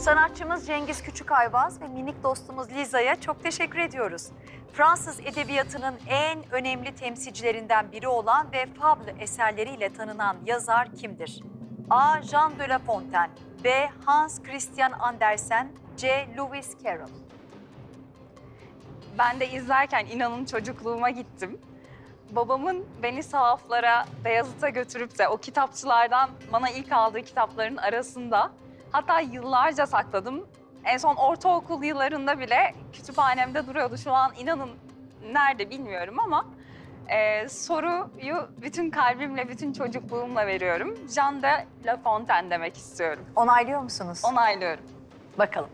Sanatçımız Cengiz Küçükayvaz ve minik dostumuz Liza'ya çok teşekkür ediyoruz. Fransız edebiyatının en önemli temsilcilerinden biri olan ve fable eserleriyle tanınan yazar kimdir? A. Jean de La Fontaine B. Hans Christian Andersen C. Lewis Carroll Ben de izlerken inanın çocukluğuma gittim. Babamın beni sahaflara, Beyazıt'a götürüp de o kitapçılardan bana ilk aldığı kitapların arasında hatta yıllarca sakladım. En son ortaokul yıllarında bile kütüphanemde duruyordu. Şu an inanın nerede bilmiyorum ama e, soruyu bütün kalbimle, bütün çocukluğumla veriyorum. Jean de La Fontaine demek istiyorum. Onaylıyor musunuz? Onaylıyorum. Bakalım.